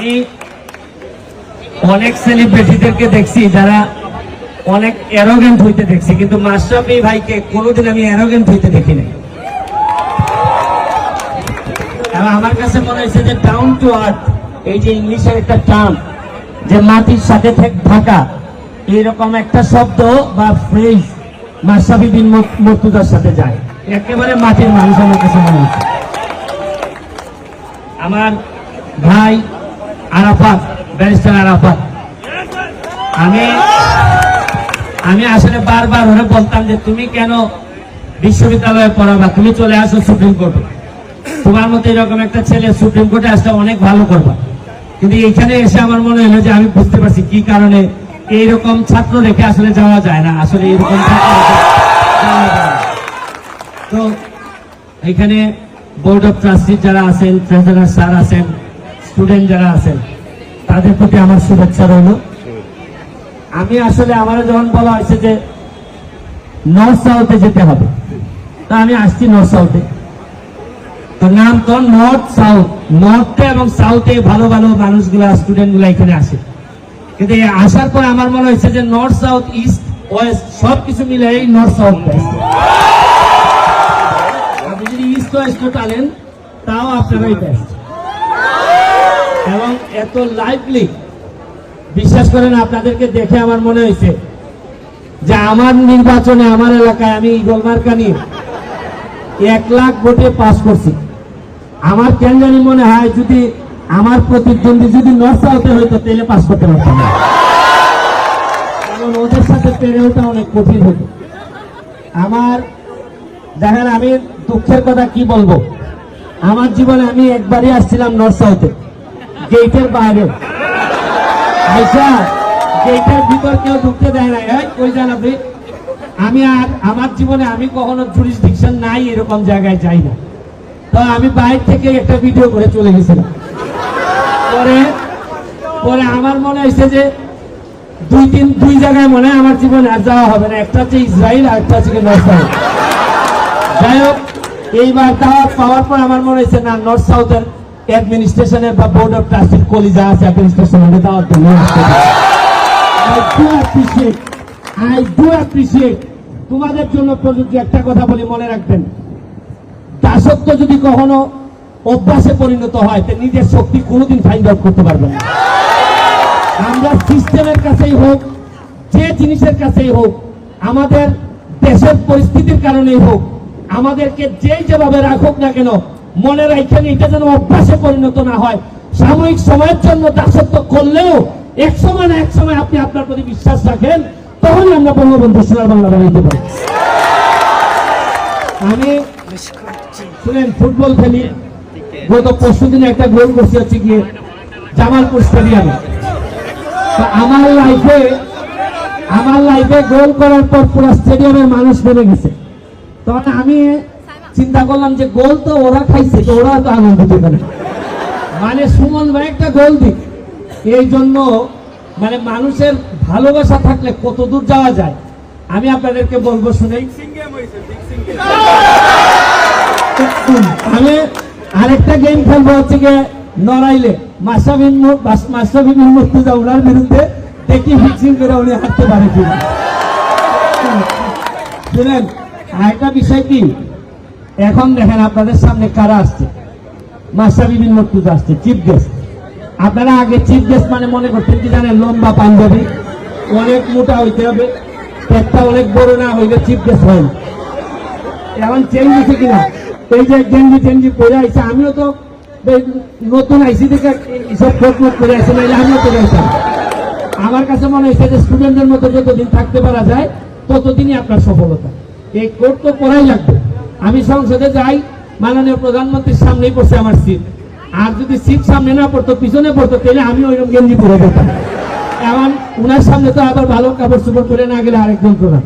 আমি অনেক সেলিব্রিটিদেরকে দেখছি যারা অনেক অ্যারোগেন্ট হইতে দেখছি, কিন্তু মাশরাফি ভাইকে কোনোদিন আমি অ্যারোগেন্ট হইতে দেখি নাই। আমার কাছে মনে হয়েছে যে ডাউন টু আর্থ এই যে ইংলিশের একটা টার্ম যে মাটির সাথে থাকা এইরকম একটা শব্দ বা ফ্রেজ মাশরাফি বিন মর- মর্তুজার সাথে যায়। একেবারে মাটির মানুষ আমার কাছে মনে হচ্ছে আমার ভাই আরাফাত, ব্যারিস্টার আরাফাত। আমি আমি আসলে বারবার ওরে বলতাম যে তুমি কেন বিশ্ববিদ্যালয়ে পড়াবা তুমি চলে আসো সুপ্রিম কোর্টে? তোমার মতো এরকম একটা ছেলে সুপ্রিম কোর্টে আসলে অনেক ভালো করবা। কিন্তু এখানে এসে আমার মনে হলো যে আমি বুঝতে পারছি কি কারণে এইরকম ছাত্র রেখে আসলে যাওয়া যায় না। আসলে না। তো এখানে বোর্ড অফ ট্রাস্টি যারা আছেন ট্রেজারার স্যার আছেন স্টুডেন্ট যারা আছেন, তাদের প্রতি আমার শুভেচ্ছা রইল। আমি আসলে আমার যখন বলা হয়েছে যে নর্থ সাউথে যেতে হবে, তা আমি আসছি নর্থ সাউথে তো নাম তো নর্থ সাউথ নর্থে এবং সাউথে ভালো ভালো মানুষগুলা স্টুডেন্টগুলা এখানে আসে। কিন্তু আসার পর আমার মনে হয়েছে যে নর্থ সাউথ ইস্ট ওয়েস্ট সবকিছু মিলে এই নর্থ সাউথ আপনি যদি ইস্ট ওয়েস্ট টানেন, তাও আপনারাই বেস্ট এবং এত লাইভলি বিশ্বাস করেন, আপনাদেরকে দেখে আমার মনে হয়েছে যে আমার নির্বাচনে, আমার এলাকায় আমি গোলমার্কা নিয়ে এক লাখ ভোটে পাস করছি। আমার কেন জানি মনে হয়, যদি আমার প্রতিদ্বন্দ্বী যদি নর্থ সাউথে হইতো, তাহলে পাস করতে পারতাম না। কারণ ওদের সাথে পেরে ওঠা অনেক কঠিন হতো আমার, দেখেন, আমি দুঃখের কথা কি বলব? আমার জীবনে আমি একবারই আসছিলাম নর্থ সাউথে গেটের বাইরে। আইসা, গেটের ভিতর কেউ ঢুকতে দেয় না কই যান আপনি? আমি আর আমার জীবনে আমি কখনো জুরিসডিকশন নাই এরকম জায়গায় যাই না। তো আমি বাইরে থেকে একটা ভিডিও করে চলে গেছিলাম। পরে পরে আমার মনে হয়েছে যে দুই তিন, দুই জায়গায় মনে আমার জীবনে আর যাওয়া হবে না। একটা হচ্ছে ইসরায়েল আর একটা হচ্ছে নর্থ সাউথ। যাই হোক, এইবার দাওয়াত পাওয়ার পর আমার মনে হয়েছে, না, নর্থ সাউথের অ্যাডমিনিস্ট্রেশনের বা বোর্ড অফ ট্রাস্টির কলিজা আছে অ্যাডমিনিস্ট্রেশনের দাওয়াত দেবো I do appreciate, I do appreciate তোমাদের জন্য প্রযোজ্য একটা কথা বলি মনে রাখবেন। দাসত্ব যদি কখনো অভ্যাসে পরিণত হয় তো নিজের শক্তি কোনোদিন ফাইন্ড আউট করতে পারবেন না। আমরা সিস্টেমের কাছেই হোক যে জিনিসের কাছেই হোক আমাদের দেশের পরিস্থিতির কারণেই হোক আমাদেরকে যেই যেভাবে রাখুক না কেন মনে রাখেন এটা যেন অভ্যাসে পরিণত না হয়। সাময়িক সময়ের জন্য দাসত্ব করলেও এক সময় না এক সময় আপনি আপনার প্রতি বিশ্বাস রাখেন, তখনই আমরা বঙ্গবন্ধু সোনার বাংলা বানাইতে পারি। আমি শুনেন, ফুটবল খেলি। গত পরশু দিনে একটা গোল করছি হচ্ছে গিয়ে জামালপুর স্টেডিয়ামে। আমার লাইফে আমার লাইফে গোল করার পর পুরো স্টেডিয়ামের মানুষ বেড়ে গেছে। তখন আমি চিন্তা করলাম যে গোল তো ওরা খাইছে, তো ওরা তো আনন্দ দেবে না। মানে সুমন ভাই একটা গোল দিক। এই জন্য মানে মানুষের ভালোবাসা থাকলে কত দূর যাওয়া যায়? আমি আপনাদেরকে বলব শুনেই। আমি আরেকটা গেম খেলব হচ্ছে গিয়ে নড়াইলে। মাসাবিন মাসাবিন মুর্তুজা ওনার বিরুদ্ধে, দেখি ফিক্সিং করে উনি হারতে পারে কিনা। শুনেন, আরেকটা বিষয় কি? এখন দেখেন আপনাদের সামনে কারা আসছে? মাসাবিবিন মুর্তুজা আসছে চিফ গেস্ট আপনারা আগে চিফ গেস্ট মানে মনে করতেন কি জানেন, লম্বা পাঞ্জাবি, অনেক মোটা হইতে হবে, পেটটা অনেক বড় না হইলে চিফ গেস্ট হয় এখন চেঞ্জ হয়েছে কিনা? এই যে গেঞ্জি টেঞ্জি পরে আইছে, আমিও তো নতুন আইসি থেকে কোট মোট করে আইসি নাইলে আমিও তো যাইতাম আমার কাছে মনে হয়েছে যে স্টুডেন্টদের মতো যতদিন থাকতে পারা যায়, ততদিনই আপনার সফলতা। এই কোর্ট তো পড়াই লাগবে। আমি সংসদে যাই, মাননীয় প্রধানমন্ত্রীর সামনেই পড়ছে আমার সিট আর যদি সিট সামনে না পড়তো, পিছনে পড়তো, তাহলে আমি ওইরকম গেঞ্জি পরে যেতাম এখন উনার সামনে তো আবার ভালো কাপড় চোপড় পরে না গেলে আরেকজন প্রধান